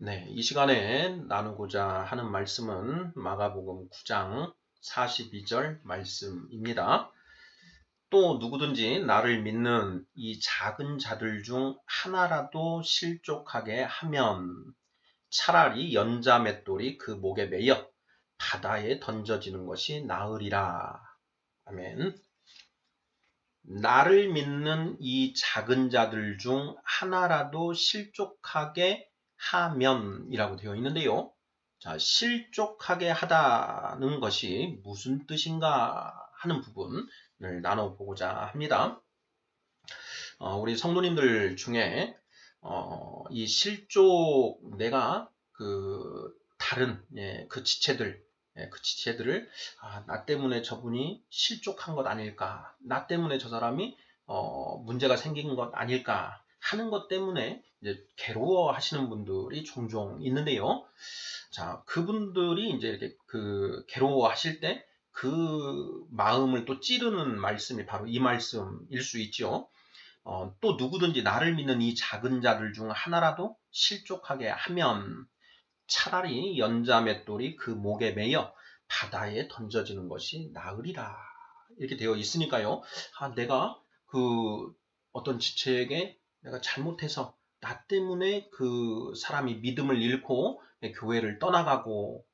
네, 이 시간에 나누고자 하는 말씀은 마가복음 9장 42절 말씀입니다. 또 누구든지 나를 믿는 이 작은 자들 중 하나라도 실족하게 하면 차라리 연자 맷돌이 그 목에 매여 바다에 던져지는 것이 나으리라. 아멘. 나를 믿는 이 작은 자들 중 하나라도 실족하게 하면이라고 되어 있는데요. 자, 실족하게 하다는 것이 무슨 뜻인가 하는 부분을 나눠보고자 합니다. 어, 우리 성도님들 중에 어, 이 실족 내가 그 다른 예, 그 지체들 예, 그 지체들을 아, 나 때문에 저분이 실족한 것 아닐까 나 때문에 저 사람이 어, 문제가 생긴 것 아닐까 하는 것 때문에 이제 괴로워 하시는 분들이 종종 있는데요. 자, 그분들이 이제 이렇게 그 괴로워 하실 때 그 마음을 또 찌르는 말씀이 바로 이 말씀일 수 있죠. 어, 또 누구든지 나를 믿는 이 작은 자들 중 하나라도 실족하게 하면 차라리 연자 맷돌이 그 목에 매여 바다에 던져지는 것이 나으리라. 이렇게 되어 있으니까요. 아, 내가 그 어떤 지체에게 내가 잘못해서 나 때문에 그 사람이 믿음을 잃고 교회를 떠나가고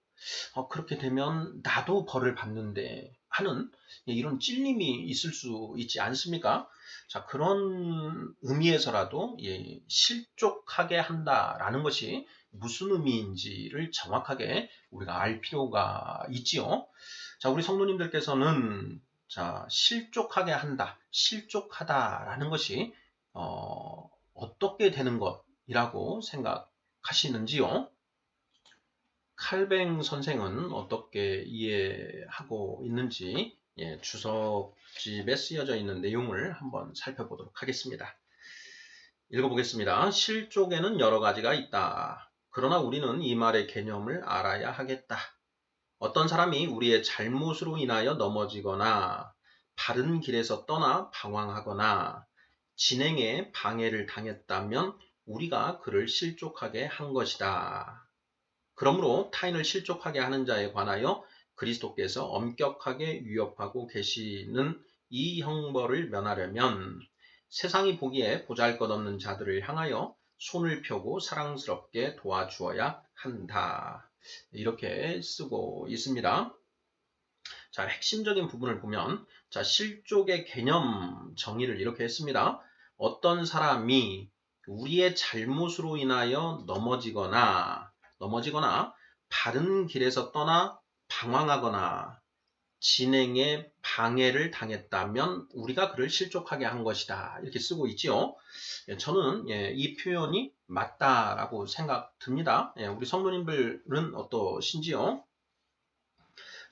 어, 그렇게 되면 나도 벌을 받는데 하는 이런 찔림이 있을 수 있지 않습니까? 자 그런 의미에서라도 예, 실족하게 한다라는 것이 무슨 의미인지를 정확하게 우리가 알 필요가 있지요. 자 우리 성도님들께서는 자 실족하게 한다, 실족하다라는 것이 어, 어떻게 되는 것이라고 생각하시는지요? 칼뱅 선생은 어떻게 이해하고 있는지 예, 주석집에 쓰여져 있는 내용을 한번 살펴보도록 하겠습니다. 읽어보겠습니다. 실족에는 여러 가지가 있다. 그러나 우리는 이 말의 개념을 알아야 하겠다. 어떤 사람이 우리의 잘못으로 인하여 넘어지거나 바른 길에서 떠나 방황하거나 진행에 방해를 당했다면 우리가 그를 실족하게 한 것이다. 그러므로 타인을 실족하게 하는 자에 관하여 그리스도께서 엄격하게 위협하고 계시는 이 형벌을 면하려면 세상이 보기에 보잘것없는 자들을 향하여 손을 펴고 사랑스럽게 도와주어야 한다. 이렇게 쓰고 있습니다. 자, 핵심적인 부분을 보면 자, 실족의 개념 정의를 이렇게 했습니다. 어떤 사람이 우리의 잘못으로 인하여 넘어지거나 넘어지거나 바른 길에서 떠나 방황하거나 진행에 방해를 당했다면 우리가 그를 실족하게 한 것이다. 이렇게 쓰고 있지요. 예, 저는 예, 이 표현이 맞다라고 생각 듭니다. 예, 우리 성도님들은 어떠신지요?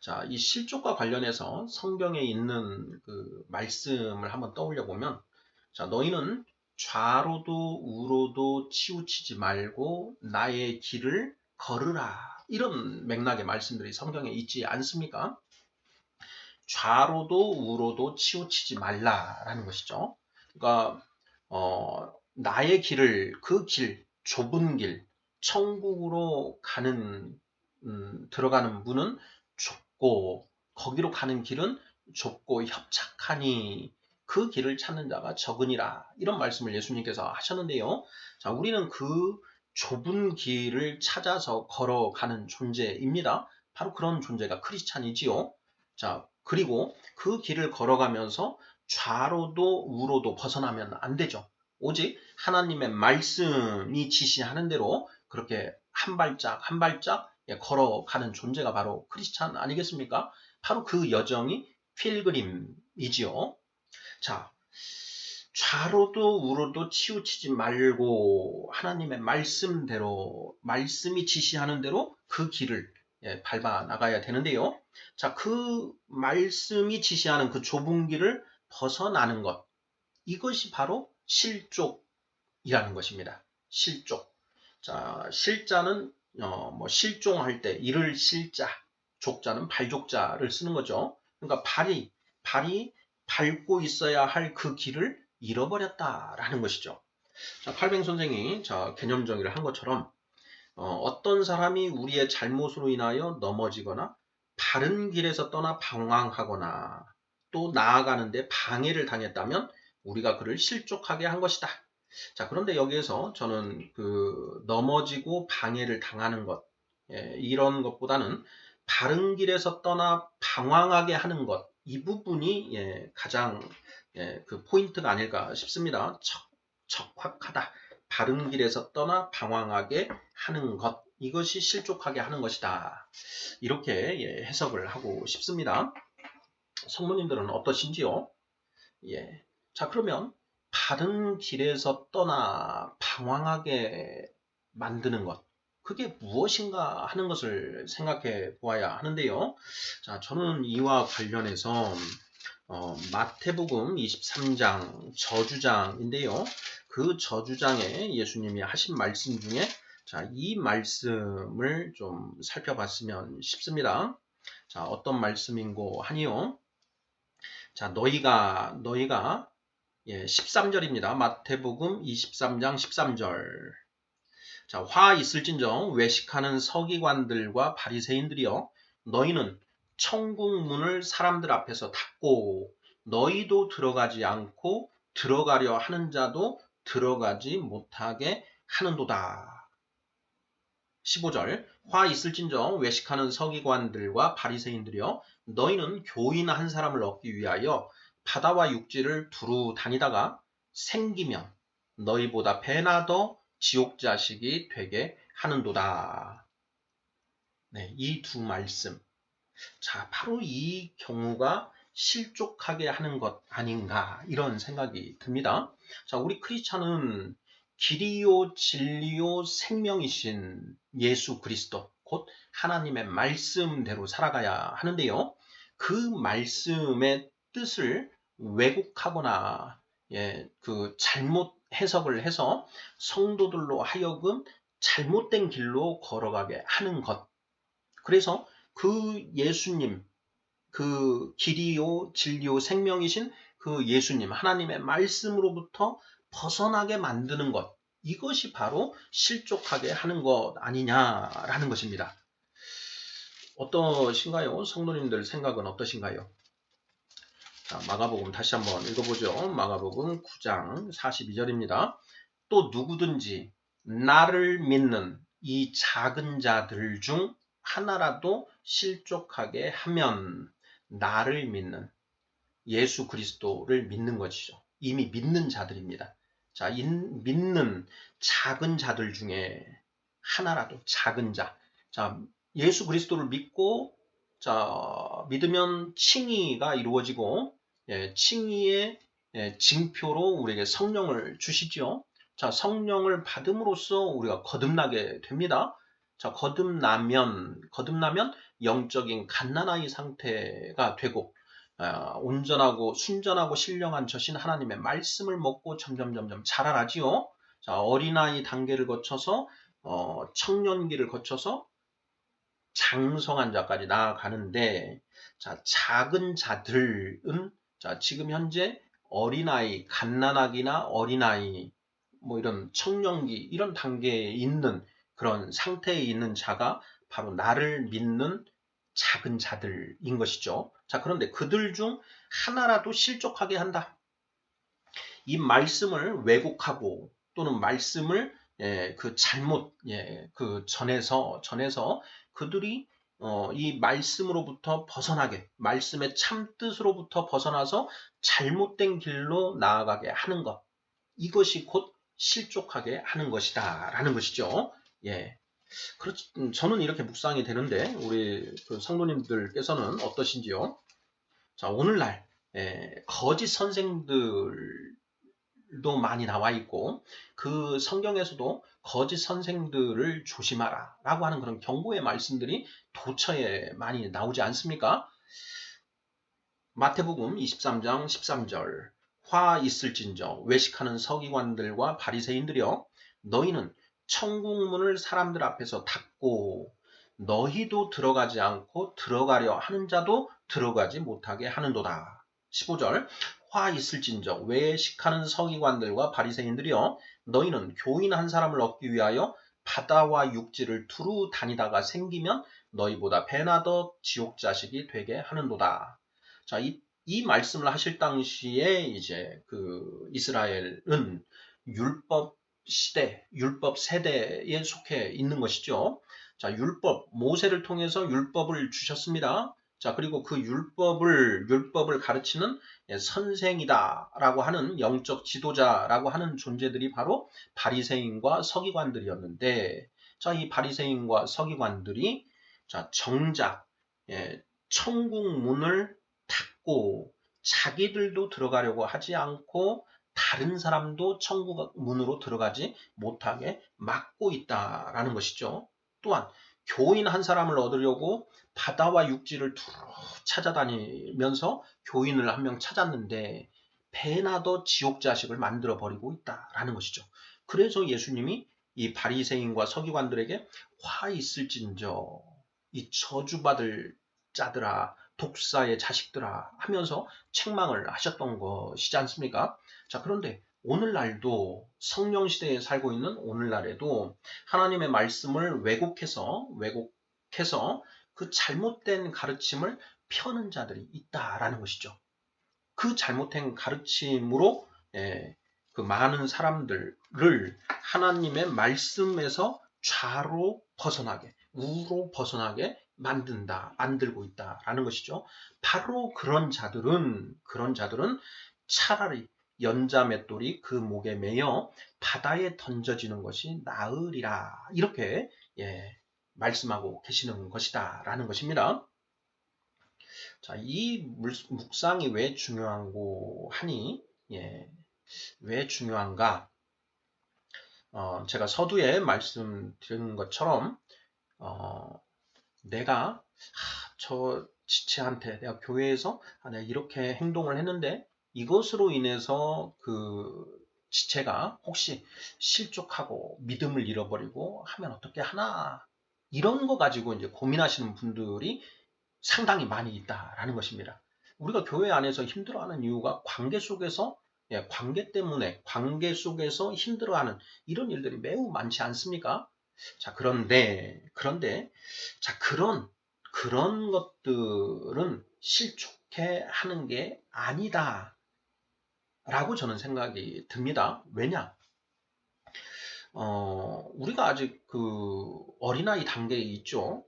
자, 이 실족과 관련해서 성경에 있는 그 말씀을 한번 떠올려 보면, 자, 너희는 좌로도 우로도 치우치지 말고 나의 길을 걸으라. 이런 맥락의 말씀들이 성경에 있지 않습니까? 좌로도 우로도 치우치지 말라라는 것이죠. 그러니까 어, 나의 길을 그 길, 좁은 길, 천국으로 가는 음, 들어가는 문은 좁고 거기로 가는 길은 좁고 협착하니 그 길을 찾는 자가 적으니라 이런 말씀을 예수님께서 하셨는데요. 자, 우리는 그 좁은 길을 찾아서 걸어가는 존재입니다. 바로 그런 존재가 크리스찬이지요. 자, 그리고 그 길을 걸어가면서 좌로도 우로도 벗어나면 안 되죠. 오직 하나님의 말씀이 지시하는 대로 그렇게 한 발짝 한 발짝 예, 걸어가는 존재가 바로 크리스찬 아니겠습니까? 바로 그 여정이 필그림이지요. 자, 좌로도 우로도 치우치지 말고 하나님의 말씀대로 말씀이 지시하는 대로 그 길을 예, 밟아 나가야 되는데요. 자, 그 말씀이 지시하는 그 좁은 길을 벗어나는 것 이것이 바로 실족이라는 것입니다. 실족. 자, 실자는 어, 뭐 실종할 때 이를 실자, 족자는 발족자를 쓰는 거죠. 그러니까 발이 발이 밟고 있어야 할 그 길을 잃어버렸다라는 것이죠. 자, 팔뱅 선생이 자, 개념 정의를 한 것처럼 어, 떤 사람이 우리의 잘못으로 인하여 넘어지거나 바른 길에서 떠나 방황하거나 또 나아가는데 방해를 당했다면 우리가 그를 실족하게 한 것이다. 자, 그런데 여기에서 저는 그 넘어지고 방해를 당하는 것, 예, 이런 것보다는 바른 길에서 떠나 방황하게 하는 것, 이 부분이 예, 가장 예, 그 포인트가 아닐까 싶습니다. 척, 척확하다. 바른 길에서 떠나 방황하게 하는 것, 이것이 실족하게 하는 것이다. 이렇게 예, 해석을 하고 싶습니다. 성모님들은 어떠신지요? 예. 자, 그러면 바른 길에서 떠나 방황하게 만드는 것. 그게 무엇인가 하는 것을 생각해 보아야 하는데요. 자, 저는 이와 관련해서 어, 마태복음 23장 저주장인데요. 그 저주장에 예수님이 하신 말씀 중에 자, 이 말씀을 좀 살펴봤으면 싶습니다. 자, 어떤 말씀인고 하니요. 자, 너희가 너희가 예, 13절입니다. 마태복음 23장 13절. 자, 화 있을진정 외식하는 서기관들과 바리새인들이여 너희는 천국 문을 사람들 앞에서 닫고 너희도 들어가지 않고 들어가려 하는 자도 들어가지 못하게 하는도다. 15절 화 있을진정 외식하는 서기관들과 바리새인들이여 너희는 교인 한 사람을 얻기 위하여 바다와 육지를 두루 다니다가 생기면 너희보다 배나 더 지옥 자식이 되게 하는도다. 네, 이 두 말씀. 자, 바로 이 경우가 실족하게 하는 것 아닌가 이런 생각이 듭니다. 자, 우리 크리스천은 길이요 진리요 생명이신 예수 그리스도 곧 하나님의 말씀대로 살아가야 하는데요. 그 말씀의 뜻을 왜곡하거나 예, 그 잘못 해석을 해서 성도들로 하여금 잘못된 길로 걸어가게 하는 것. 그래서 그 예수님, 그 길이요, 진리요, 생명이신 그 예수님, 하나님의 말씀으로부터 벗어나게 만드는 것. 이것이 바로 실족하게 하는 것 아니냐라는 것입니다. 어떠신가요? 성도님들 생각은 어떠신가요? 자, 마가복음 다시 한번 읽어보죠. 마가복음 9장 42절입니다. 또 누구든지 나를 믿는 이 작은 자들 중 하나라도 실족하게 하면 나를 믿는 예수 그리스도를 믿는 것이죠. 이미 믿는 자들입니다. 자, 인, 믿는 작은 자들 중에 하나라도 작은 자. 자, 예수 그리스도를 믿고 자, 믿으면 칭의가 이루어지고 예, 칭의의 예, 징표로 우리에게 성령을 주시죠. 자, 성령을 받음으로써 우리가 거듭나게 됩니다. 자, 거듭나면 거듭나면 영적인 갓난아이 상태가 되고 어, 온전하고 순전하고 신령한 저신 하나님의 말씀을 먹고 점점 점점 자라나지요. 자, 어린아이 단계를 거쳐서 어, 청년기를 거쳐서 장성한 자까지 나아가는데 자, 작은 자들은 자, 지금 현재 어린아이, 갓난아기나 어린아이 뭐 이런 청년기 이런 단계에 있는 그런 상태에 있는 자가 바로 나를 믿는 작은 자들인 것이죠. 자, 그런데 그들 중 하나라도 실족하게 한다. 이 말씀을 왜곡하고 또는 말씀을 예, 그 잘못 예, 그 전에서 전에서 그들이 어, 이 말씀으로부터 벗어나게 말씀의 참 뜻으로부터 벗어나서 잘못된 길로 나아가게 하는 것 이것이 곧 실족하게 하는 것이다 라는 것이죠. 예. 그렇지, 음, 저는 이렇게 묵상이 되는데 우리 그 성도님들께서는 어떠신지요? 자, 오늘날 예, 거짓 선생들 도 많이 나와 있고 그 성경에서도 거짓 선생들을 조심하라 라고 하는 그런 경고의 말씀들이 도처에 많이 나오지 않습니까? 마태복음 23장 13절 화 있을진저 외식하는 서기관들과 바리새인들이여 너희는 천국문을 사람들 앞에서 닫고 너희도 들어가지 않고 들어가려 하는 자도 들어가지 못하게 하는도다. 15절 화 있을진저 외식하는 서기관들과 바리새인들이여 너희는 교인 한 사람을 얻기 위하여 바다와 육지를 두루 다니다가 생기면 너희보다 배나 더 지옥 자식이 되게 하는도다. 자, 이, 이 말씀을 하실 당시에 이제 그 이스라엘은 율법 시대, 율법 세대에 속해 있는 것이죠. 자, 율법, 모세를 통해서 율법을 주셨습니다. 자, 그리고 그 율법을, 율법을 가르치는 예, 선생이다라고 하는 영적 지도자라고 하는 존재들이 바로 바리새인과 서기관들이었는데, 자, 이 바리새인과 서기관들이 자, 정작 예, 천국 문을 닫고 자기들도 들어가려고 하지 않고 다른 사람도 천국 문으로 들어가지 못하게 막고 있다라는 것이죠. 또한 교인 한 사람을 얻으려고 바다와 육지를 두루 찾아다니면서 교인을 한 명 찾았는데 배나 더 지옥 자식을 만들어 버리고 있다라는 것이죠. 그래서 예수님이 이 바리새인과 서기관들에게 화 있을진저 이 저주받을 자들아 독사의 자식들아 하면서 책망을 하셨던 것이지 않습니까? 자 그런데 오늘날도 성령 시대에 살고 있는 오늘날에도 하나님의 말씀을 왜곡해서 왜곡해서 그 잘못된 가르침을 펴는 자들이 있다라는 것이죠. 그 잘못된 가르침으로 예, 그 많은 사람들을 하나님의 말씀에서 좌로 벗어나게, 우로 벗어나게 만든다, 만들고 있다라는 것이죠. 바로 그런 자들은 그런 자들은 차라리 연자 맷돌이 그 목에 매여 바다에 던져지는 것이 나으리라 이렇게 예, 말씀하고 계시는 것이다라는 것입니다. 자, 이 묵상이 왜 중요하고 하니 예, 왜 중요한가? 어, 제가 서두에 말씀드린 것처럼 어, 내가 하, 저 지체한테 내가 교회에서 아, 내가 이렇게 행동을 했는데 이것으로 인해서 그 지체가 혹시 실족하고 믿음을 잃어버리고 하면 어떻게 하나 이런 거 가지고 이제 고민하시는 분들이 상당히 많이 있다라는 것입니다. 우리가 교회 안에서 힘들어하는 이유가 관계 속에서 예, 관계 때문에 관계 속에서 힘들어하는 이런 일들이 매우 많지 않습니까? 자 그런데 그런데 자 그런 그런 것들은 실족해 하는 게 아니다. 라고 저는 생각이 듭니다. 왜냐? 어, 우리가 아직 그 어린아이 단계에 있죠.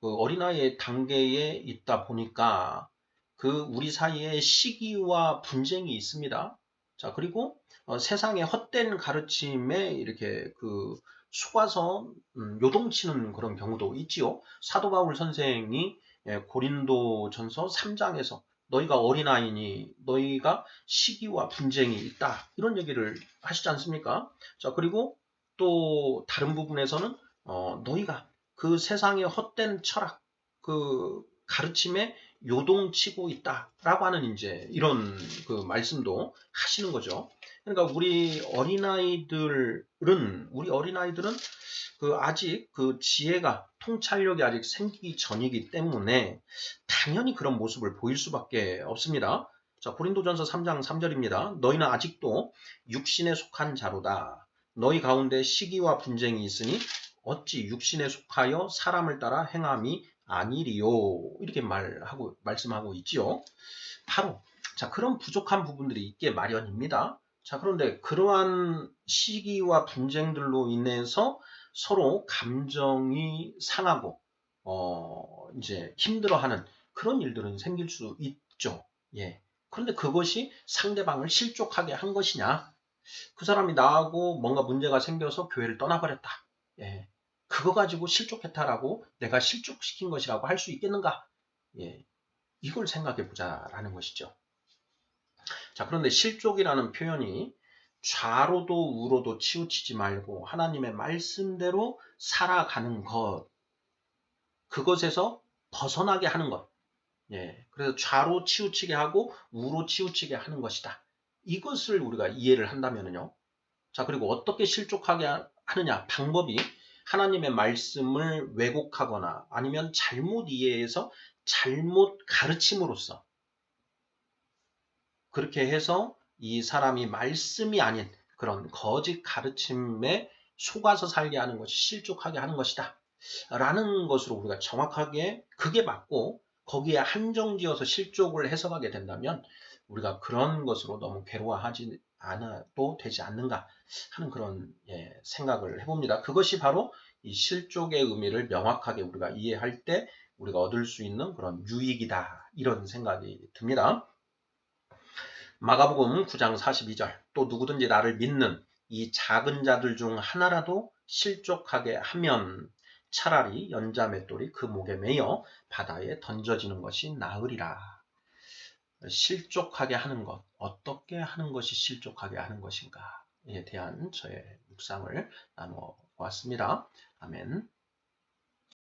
그 어린아이의 단계에 있다 보니까 그 우리 사이에 시기와 분쟁이 있습니다. 자, 그리고 어, 세상의 헛된 가르침에 이렇게 그 속아서 음, 요동치는 그런 경우도 있지요. 사도 바울 선생이 예, 고린도 전서 3장에서 너희가 어린아이니 너희가 시기와 분쟁이 있다. 이런 얘기를 하시지 않습니까? 자, 그리고 또 다른 부분에서는 어, 너희가 그 세상의 헛된 철학, 그 가르침에 요동치고 있다라고 하는 이제 이런 그 말씀도 하시는 거죠. 그러니까 우리 어린아이들은 우리 어린아이들은 그 아직 그 지혜가 통찰력이 아직 생기기 전이기 때문에 당연히 그런 모습을 보일 수밖에 없습니다. 자, 고린도전서 3장 3절입니다. 너희는 아직도 육신에 속한 자로다. 너희 가운데 시기와 분쟁이 있으니 어찌 육신에 속하여 사람을 따라 행함이 아니리요. 이렇게 말하고 말씀하고 있지요. 바로 자, 그런 부족한 부분들이 있게 마련입니다. 자, 그런데 그러한 시기와 분쟁들로 인해서 서로 감정이 상하고 어, 이제 힘들어하는 그런 일들은 생길 수 있죠. 예. 그런데 그것이 상대방을 실족하게 한 것이냐? 그 사람이 나하고 뭔가 문제가 생겨서 교회를 떠나버렸다. 예. 그거 가지고 실족했다라고 내가 실족시킨 것이라고 할 수 있겠는가? 예. 이걸 생각해 보자라는 것이죠. 자, 그런데 실족이라는 표현이 좌로도 우로도 치우치지 말고 하나님의 말씀대로 살아가는 것. 그것에서 벗어나게 하는 것. 예. 그래서 좌로 치우치게 하고 우로 치우치게 하는 것이다. 이것을 우리가 이해를 한다면요. 자, 그리고 어떻게 실족하게 하느냐? 방법이 하나님의 말씀을 왜곡하거나 아니면 잘못 이해해서 잘못 가르침으로써 그렇게 해서 이 사람이 말씀이 아닌 그런 거짓 가르침에 속아서 살게 하는 것이 실족하게 하는 것이다. 라는 것으로 우리가 정확하게 그게 맞고 거기에 한정지어서 실족을 해석하게 된다면 우리가 그런 것으로 너무 괴로워하지 않아도 되지 않는가 하는 그런 예, 생각을 해봅니다. 그것이 바로 이 실족의 의미를 명확하게 우리가 이해할 때 우리가 얻을 수 있는 그런 유익이다 이런 생각이 듭니다. 마가복음 9장 42절 또 누구든지 나를 믿는 이 작은 자들 중 하나라도 실족하게 하면 차라리 연자 맷돌이 그 목에 매여 바다에 던져지는 것이 나으리라. 실족하게 하는 것, 어떻게 하는 것이 실족하게 하는 것인가에 대한 저의 묵상을 나누어 보았습니다. 아멘.